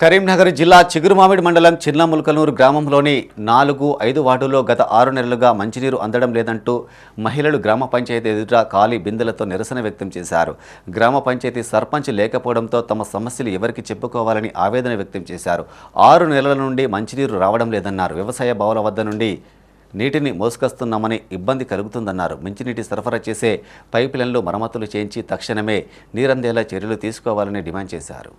కరీంనగర్ జిల్లా చిగురుమామిడి మండలం చిన్నముల్కనూరు గ్రామంలోని నాలుగు ఐదు వార్డుల్లో గత ఆరు నెలలుగా మంచినీరు అందడం లేదంటూ మహిళలు గ్రామ పంచాయతీ ఎదుట ఖాళీ బిందెలతో నిరసన వ్యక్తం చేశారు. గ్రామ పంచాయతీ సర్పంచ్ లేకపోవడంతో తమ సమస్యలు ఎవరికి చెప్పుకోవాలని ఆవేదన వ్యక్తం చేశారు. ఆరు నెలల నుండి మంచినీరు రావడం లేదన్నారు. వ్యవసాయ బావుల వద్ద నుండి నీటిని మోసుకొస్తున్నామని ఇబ్బంది కలుగుతుందన్నారు. మంచినీటి సరఫరా చేసే పైప్ లైన్లు మరమ్మతులు చేయించి తక్షణమే నీరందేలా చర్యలు తీసుకోవాలని డిమాండ్ చేశారు.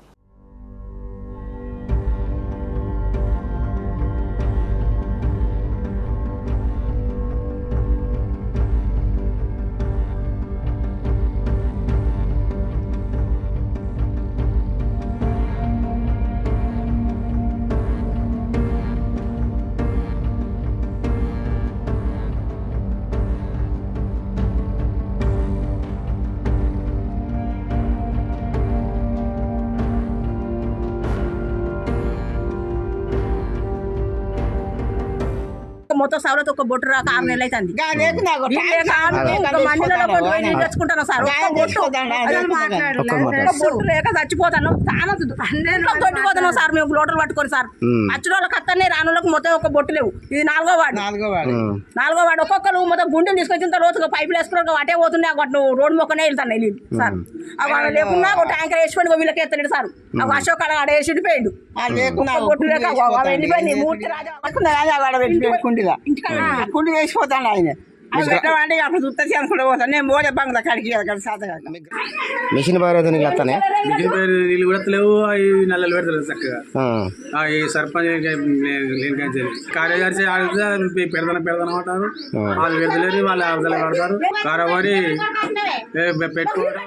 మొత్తం సవలతో ఒక బొట్టు రాక ఆరు నెలలు అవుతుంది తెచ్చుకుంటాను సార్. బొట్టు. లేక చచ్చిపోతాను. చాలా తొట్టిపోతున్నాం సార్ మేము లోటలు పట్టుకొని సార్. వచ్చిన వాళ్ళకి అత్తనే రానులకు మొత్తం ఒక బొట్టు లేవు. ఇది నాలుగో వాడు నాలుగో వాడు నాలుగో వాడు ఒక్కొక్కరు మొత్తం గుండెలు తీసుకొచ్చిన రోజుగా పైపులు వేసుకుని అటే పోతుండే. అటు రోడ్డు మొక్కనే వెళ్తాను సార్. అవి లేకుండా ఒక ట్యాంకర్ వేసుకొని వీళ్ళకి ఎత్తాడు సార్. అవి అశోక్ అలా ఆడ వేసి పోయిండు. ఒక్క బొట్టు లేక వెళ్ళిపోయింది మూర్తి రాజా కుండిగా కుండి వేసిపోతాడు ఆయన. పెట్టమంటే అప్పుడు చూస్తే అనుకుంటూ పోతాను నేను మోడే బంగ్లా కాడికి అక్కడ సాతగా మిషన్ బాగా నీళ్ళు వస్తానే పేరు నీళ్ళు కూడా లేవు అవి నల్లలు పెడతలేదు చక్కగా. ఆ, ఈ సర్పంచ్ కార్యదర్శి పెడతాను పెడతాను అంటారు వాళ్ళు పెడతలేరు వాళ్ళు అవతల పడతారు. కారవారి పెట్టుకోవడం.